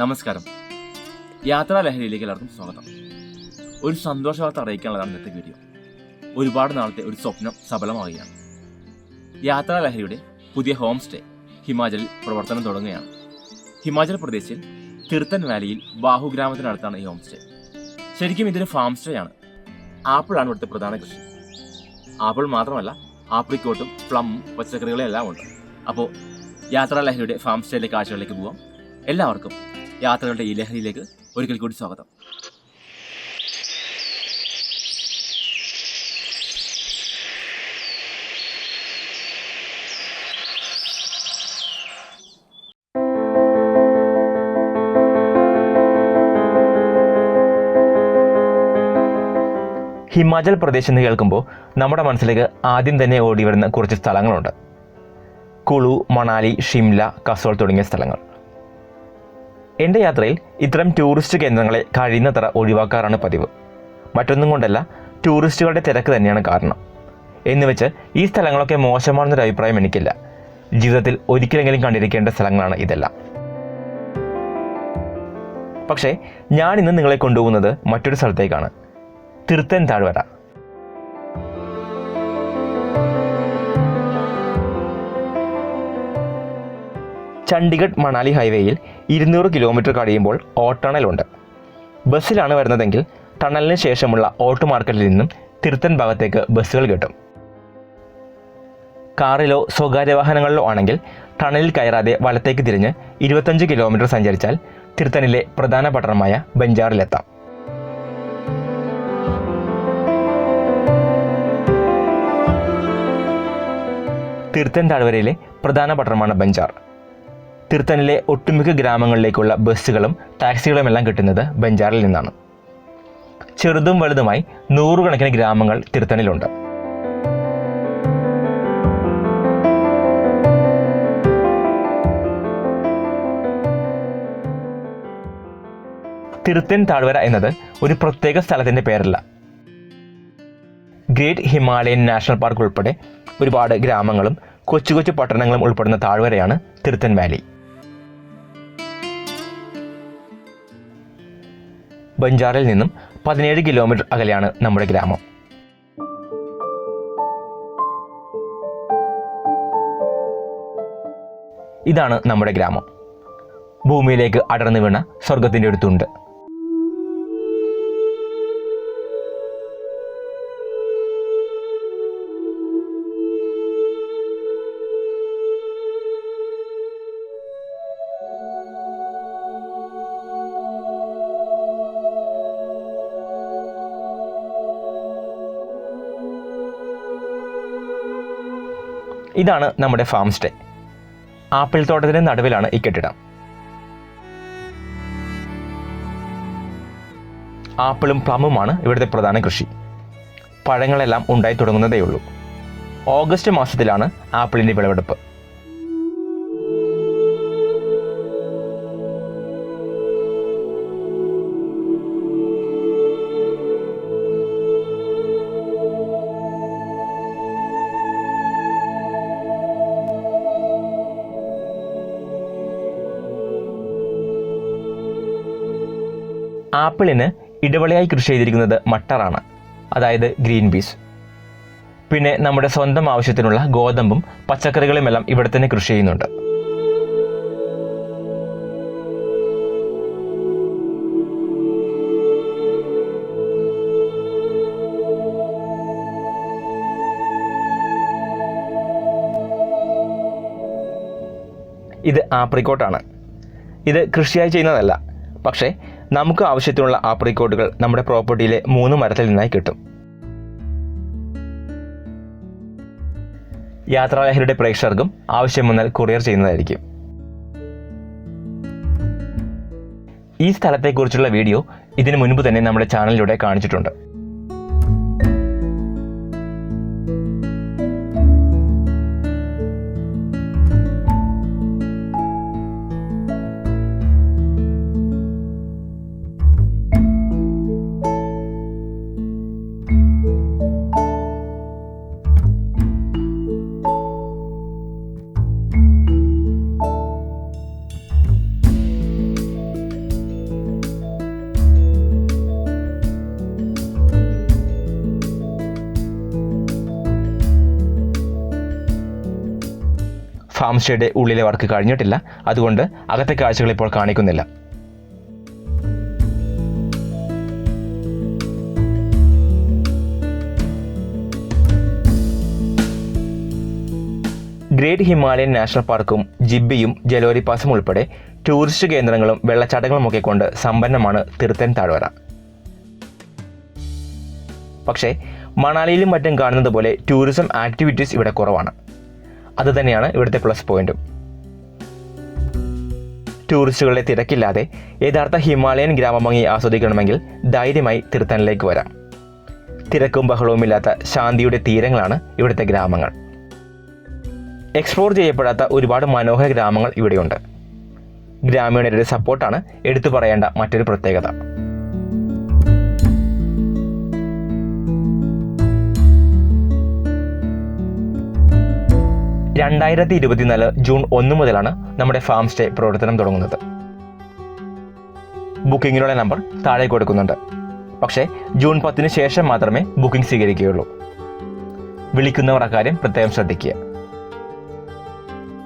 നമസ്കാരം. യാത്രാ ലഹരിയിലേക്ക് എല്ലാവർക്കും സ്വാഗതം. ഒരു സന്തോഷ വാർത്ത അറിയിക്കാനുള്ളതാണ് ഇന്നത്തെ വീഡിയോ. ഒരുപാട് നാളത്തെ ഒരു സ്വപ്നം സഫലമാവുകയാണ്. യാത്രാ ലഹരിയുടെ പുതിയ ഹോം സ്റ്റേ ഹിമാചലിൽ പ്രവർത്തനം തുടങ്ങുകയാണ്. ഹിമാചൽ പ്രദേശിൽ തിർത്തൻ വാലിയിൽ ബാഹു ഗ്രാമത്തിനടുത്താണ് ഈ ഹോം സ്റ്റേ. ശരിക്കും ഇതൊരു ഫാം സ്റ്റേ ആണ്. ആപ്പിളാണ് ഇവിടുത്തെ പ്രധാന കൃഷി. ആപ്പിൾ മാത്രമല്ല ആപ്രിക്കോട്ടും പ്ലം പച്ചക്കറികളും എല്ലാം ഉണ്ട്. അപ്പോൾ യാത്രാ ലഹരിയുടെ ഫാം സ്റ്റേയിലെ കാഴ്ചകളിലേക്ക് പോവാം. എല്ലാവർക്കും യാത്രകളുടെ ഈ ലഹരിയിലേക്ക് ഒരിക്കൽ കൂടി സ്വാഗതം. ഹിമാചൽ പ്രദേശ് എന്ന് കേൾക്കുമ്പോൾ നമ്മുടെ മനസ്സിലേക്ക് ആദ്യം തന്നെ ഓടി വരുന്ന കുറച്ച് സ്ഥലങ്ങളുണ്ട്. കുളു മണാലി ഷിംല കസോൾ തുടങ്ങിയ സ്ഥലങ്ങൾ. എന്റെ യാത്രയിൽ ഇത്തരം ടൂറിസ്റ്റ് കേന്ദ്രങ്ങളെ കഴിയുന്നത്ര ഒഴിവാക്കാറാണ് പതിവ്. മറ്റൊന്നും കൊണ്ടല്ല ടൂറിസ്റ്റുകളുടെ തിരക്ക് തന്നെയാണ് കാരണം. എന്നുവെച്ച് ഈ സ്ഥലങ്ങളൊക്കെ മോശമാണെന്നൊരു അഭിപ്രായം എനിക്കില്ല. ജീവിതത്തിൽ ഒരിക്കലെങ്കിലും കണ്ടിരിക്കേണ്ട സ്ഥലങ്ങളാണ് ഇതെല്ലാം. പക്ഷേ ഞാനിന്ന് നിങ്ങളെ കൊണ്ടുപോകുന്നത് മറ്റൊരു സ്ഥലത്തേക്കാണ്. തിരുത്തൻ താഴ്വര ചണ്ഡിഗഡ് മണാലി ഹൈവേയിൽ ഇരുന്നൂറ് കിലോമീറ്റർ കഴിയുമ്പോൾ ഓട്ടണലുണ്ട്. ബസ്സിലാണ് വരുന്നതെങ്കിൽ ടണലിന് ശേഷമുള്ള ഓട്ടോ മാർക്കറ്റിൽ നിന്നും തിരുത്തൻ ഭാഗത്തേക്ക് ബസ്സുകൾ കിട്ടും. കാറിലോ സ്വകാര്യ വാഹനങ്ങളിലോ ആണെങ്കിൽ ടണലിൽ കയറാതെ വലത്തേക്ക് തിരിഞ്ഞ് ഇരുപത്തഞ്ച് കിലോമീറ്റർ സഞ്ചരിച്ചാൽ തിരുത്തനിലെ പ്രധാന പട്ടണമായ ബഞ്ചാറിലെത്താം. തിരുത്തൻ താഴ്വരയിലെ പ്രധാന പട്ടണമാണ് ബഞ്ചാർ. തിരുത്തനിലെ ഒട്ടുമിക്ക ഗ്രാമങ്ങളിലേക്കുള്ള ബസ്സുകളും ടാക്സികളുമെല്ലാം കിട്ടുന്നത് ബഞ്ചാറിൽ നിന്നാണ്. ചെറുതും വലുതുമായി നൂറുകണക്കിന് ഗ്രാമങ്ങൾ തിരുത്തനിലുണ്ട്. തിരുത്തൻ താഴ്വര എന്നത് ഒരു പ്രത്യേക സ്ഥലത്തിന്റെ പേരല്ല. ഗ്രേറ്റ് ഹിമാലയൻ നാഷണൽ പാർക്ക് ഉൾപ്പെടെ ഒരുപാട് ഗ്രാമങ്ങളും കൊച്ചു കൊച്ചു പട്ടണങ്ങളും ഉൾപ്പെടുന്ന താഴ്വരയാണ് തിരുത്തൻ വാലി. ബഞ്ചാറിൽ നിന്നും പതിനേഴ് കിലോമീറ്റർ അകലെയാണ് നമ്മുടെ ഗ്രാമം. ഇതാണ് നമ്മുടെ ഗ്രാമം. ഭൂമിയിലേക്ക് അടർന്നു വീണ സ്വർഗത്തിന്റെ ഒരു തുണ്ട്. ഇതാണ് നമ്മുടെ ഫാം സ്റ്റേ. ആപ്പിൾ തോട്ടത്തിന്റെ നടുവിലാണ് ഈ കെട്ടിടം. ആപ്പിളും പ്ലമുമാണ് ഇവിടുത്തെ പ്രധാന കൃഷി. പഴങ്ങളെല്ലാം ഉണ്ടായി തുടങ്ങുന്നതേ ഉള്ളൂ ഓഗസ്റ്റ് മാസത്തിലാണ് ആപ്പിളിന്റെ വിളവെടുപ്പ്. ആപ്പിളിന് ഇടവളയായി കൃഷി ചെയ്തിരിക്കുന്നത് മട്ടറാണ് അതായത് ഗ്രീൻ പീസ്. പിന്നെ നമ്മുടെ സ്വന്തം ആവശ്യത്തിനുള്ള ഗോതമ്പും പച്ചക്കറികളുമെല്ലാം ഇവിടെ തന്നെ കൃഷി ചെയ്യുന്നുണ്ട്. ഇത് ആപ്രിക്കോട്ടാണ്. ഇത് കൃഷിയായി ചെയ്യുന്നതല്ല പക്ഷേ നമുക്ക് ആവശ്യത്തിനുള്ള ആപ്രിക്കോട്ടുകൾ നമ്മുടെ പ്രോപ്പർട്ടിയിലെ മൂന്ന് മരത്തിൽ നിന്നായി കിട്ടും. യാത്രാലഹരിയുടെ പ്രേക്ഷകർക്കും ആവശ്യം വന്നാൽ കൊറിയർ ചെയ്യുന്നതായിരിക്കും. ഈ സ്ഥലത്തെക്കുറിച്ചുള്ള വീഡിയോ ഇതിനു മുൻപ് തന്നെ നമ്മുടെ ചാനലിലൂടെ കാണിച്ചിട്ടുണ്ട്. ഫാം സ്റ്റേയുടെ ഉള്ളിലെ വർക്ക് കഴിഞ്ഞിട്ടില്ല. അതുകൊണ്ട് അകത്തെ കാഴ്ചകൾ ഇപ്പോൾ കാണിക്കുന്നില്ല. ഗ്രേറ്റ് ഹിമാലയൻ നാഷണൽ പാർക്കും ജിബിയും ജലോരി പാസും ഉൾപ്പെടെ ടൂറിസ്റ്റ് കേന്ദ്രങ്ങളും വെള്ളച്ചാട്ടങ്ങളും ഒക്കെ കൊണ്ട് സമ്പന്നമാണ് തിരുത്തൻ താഴ്വര. പക്ഷേ മണാലിയിലും മറ്റും കാണുന്നത് പോലെ ടൂറിസം ആക്ടിവിറ്റീസ് ഇവിടെ കുറവാണ്. അതുതന്നെയാണ് ഇവിടുത്തെ പ്ലസ് പോയിന്റും. ടൂറിസ്റ്റുകളുടെ തിരക്കില്ലാതെ യഥാർത്ഥ ഹിമാലയൻ ഗ്രാമഭംഗി ആസ്വദിക്കണമെങ്കിൽ ധൈര്യമായി തിരുത്തനിലേക്ക് വരാം. തിരക്കും ബഹളവും ഇല്ലാത്ത ശാന്തിയുടെ തീരങ്ങളാണ് ഇവിടുത്തെ ഗ്രാമങ്ങൾ. എക്സ്പ്ലോർ ചെയ്യപ്പെടാത്ത ഒരുപാട് മനോഹര ഗ്രാമങ്ങൾ ഇവിടെയുണ്ട്. ഗ്രാമീണരുടെ സപ്പോർട്ടാണ് എടുത്തു പറയേണ്ട മറ്റൊരു പ്രത്യേകത. രണ്ടായിരത്തി ഇരുപത്തിനാല് ജൂൺ ഒന്ന് മുതലാണ് നമ്മുടെ ഫാം സ്റ്റേ പ്രവർത്തനം തുടങ്ങുന്നത്. ബുക്കിങ്ങിനുള്ള നമ്പർ താഴെ കൊടുക്കുന്നുണ്ട്. പക്ഷേ ജൂൺ പത്തിന് ശേഷം മാത്രമേ ബുക്കിംഗ് സ്വീകരിക്കുകയുള്ളൂ. വിളിക്കുന്നവർ അക്കാര്യം പ്രത്യേകം ശ്രദ്ധിക്കുക.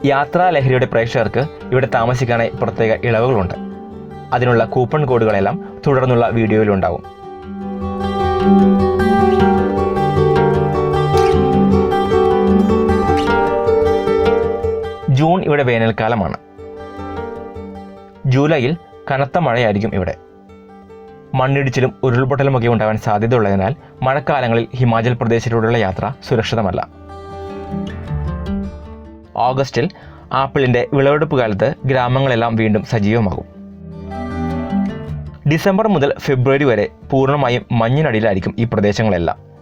യാത്രാ ലഹരിയുടെ പ്രേക്ഷകർക്ക് ഇവിടെ താമസിക്കാനായി പ്രത്യേക ഇളവുകളുണ്ട്. അതിനുള്ള കൂപ്പൺ കോഡുകളെല്ലാം തുടർന്നുള്ള വീഡിയോയിലുണ്ടാവും. ജൂൺ ഇവിടെ വേനൽക്കാലമാണ്. ജൂലൈയിൽ കനത്ത മഴയായിരിക്കും ഇവിടെ. മണ്ണിടിച്ചിലും ഉരുൾപൊട്ടലുമൊക്കെ ഉണ്ടാവാൻ സാധ്യതയുള്ളതിനാൽ മഴക്കാലങ്ങളിൽ ഹിമാചൽ പ്രദേശിലൂടെയുള്ള യാത്ര സുരക്ഷിതമല്ല. ഓഗസ്റ്റിൽ ആപ്പിളിന്റെ വിളവെടുപ്പ് കാലത്ത് ഗ്രാമങ്ങളെല്ലാം വീണ്ടും സജീവമാകും. ഡിസംബർ മുതൽ ഫെബ്രുവരി വരെ പൂർണമായും മഞ്ഞിനടിയിലായിരിക്കും ഈ പ്രദേശങ്ങളെല്ലാം.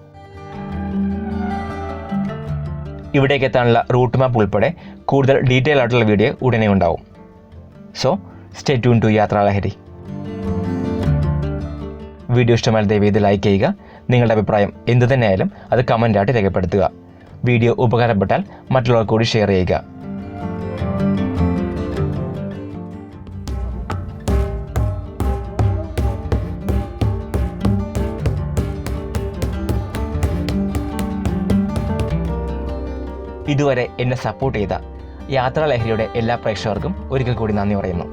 ഇവിടേക്ക് എത്താനുള്ള റൂട്ട് മാപ്പ് ഉൾപ്പെടെ കൂടുതൽ ഡീറ്റെയിൽ ആയിട്ടുള്ള വീഡിയോ ഉടനെ ഉണ്ടാവും. So stay tune to Yathralahari. Video ഇഷ്ടമായ ദയവ് ഇത് ലൈക്ക് ചെയ്യുക. നിങ്ങളുടെ അഭിപ്രായം എന്തു തന്നെയായാലും അത് കമന്റായിട്ട് രേഖപ്പെടുത്തുക. വീഡിയോ ഉപകാരപ്പെട്ടാൽ മറ്റുള്ളവർ കൂടി ഷെയർ ചെയ്യുക. ഇതുവരെ എന്നെ സപ്പോർട്ട് ചെയ്ത യാത്രാ ലഹരിയുടെ എല്ലാ പ്രേക്ഷകർക്കും ഒരിക്കൽ കൂടി നന്ദി പറയുന്നു.